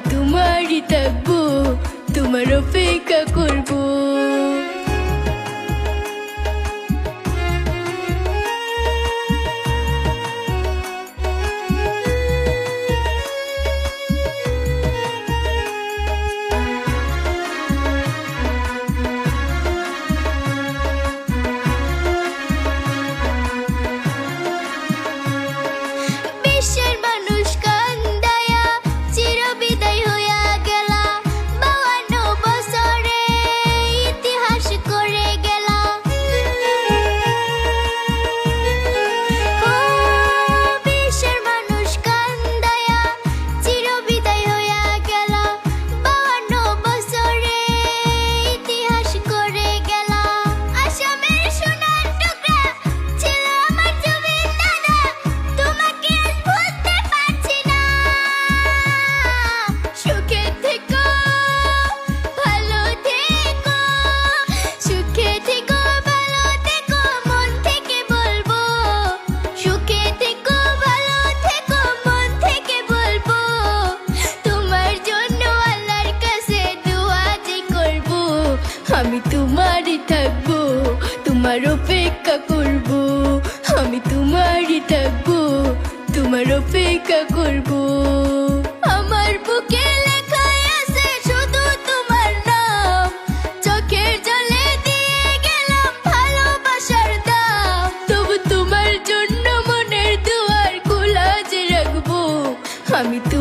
বিশ্বের mami, tú.